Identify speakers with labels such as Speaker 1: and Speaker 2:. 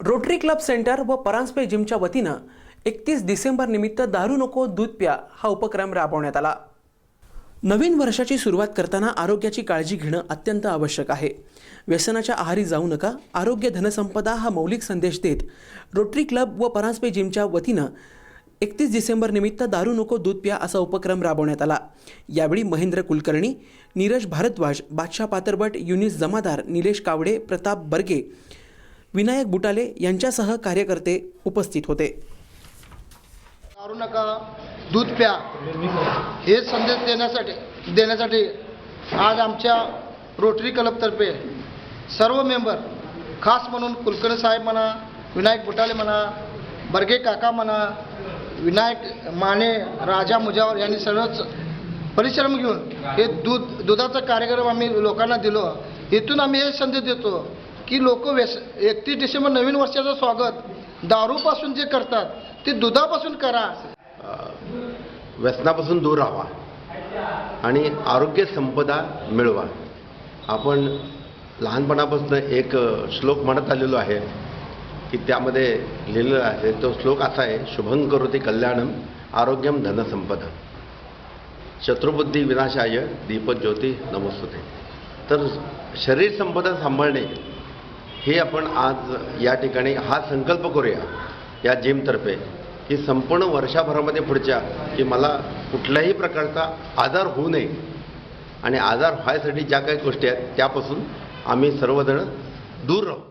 Speaker 1: Rotary club centre व परांजपे जिमच्या वतीनं एकतीस डिसेंबर निमित्त दारू नको दूध प्या हा उपक्रम राबवण्यात आला. नवीन वर्षाची सुरुवात करताना आरोग्याची काळजी घेणं अत्यंत आवश्यक आहे. व्यसनाच्या आहारी जाऊ नका आरोग्य धनसंपदा हा मौलिक संदेश देत रोटरी क्लब व परांजपे जिमच्या वतीनं एकतीस डिसेंबर निमित्त दारू नको दूध प्या असा उपक्रम राबवण्यात आला. यावेळी महेंद्र कुलकर्णी नीरज भारद्वाज बादशाह पातरबट युनिस जमादार निलेश कावडे प्रताप बर्गे विनायक बुटाले यांच्यासह कार्यकर्ते उपस्थित होते.
Speaker 2: दारू नका. दूध प्या. हे संदेश देण्यासाठी देण्यासाठी आज आमच्या रोटरी क्लबतर्फे सर्व मेंबर खास म्हणून कुलकर्णी साहेब म्हणा विनायक बुटाले म्हणा बर्गे काका म्हणा विनायक माने राजा मुजावर यांनी सर्वच परिश्रम घेऊन हे दूध दुधाचा कार्यक्रम आम्ही लोकांना दिलो. इथून आम्ही हे संदेश देतो. की लोक व्यस एकतीस डिसेंबर नवीन वर्षाचं स्वागत. दारूपासून जे करतात ते दुधापासून करा.
Speaker 3: व्यसनापासून दूर राहा आणि आरोग्य संपदा मिळवा. आपण लहानपणापासून एक श्लोक म्हणत आलेलो आहे की त्यामध्ये लिहिलेला आहे तो श्लोक असा आहे शुभं करोती कल्याणम आरोग्यम धनसंपदा शत्रुबुद्धी विनाशाय दीपज्योती नमस्तुते. तर शरीर संपदा सांभाळणे हे आपण आज या ठिकाणी हा संकल्प करूया या जिमतर्फे की संपूर्ण वर्षाभरामध्ये पुढच्या की मला कुठल्याही प्रकारचा आजार होऊ नये. आणि आजार व्हायसाठी ज्या काही गोष्टी आहेत त्यापासून आम्ही सर्वजण दूर राहू.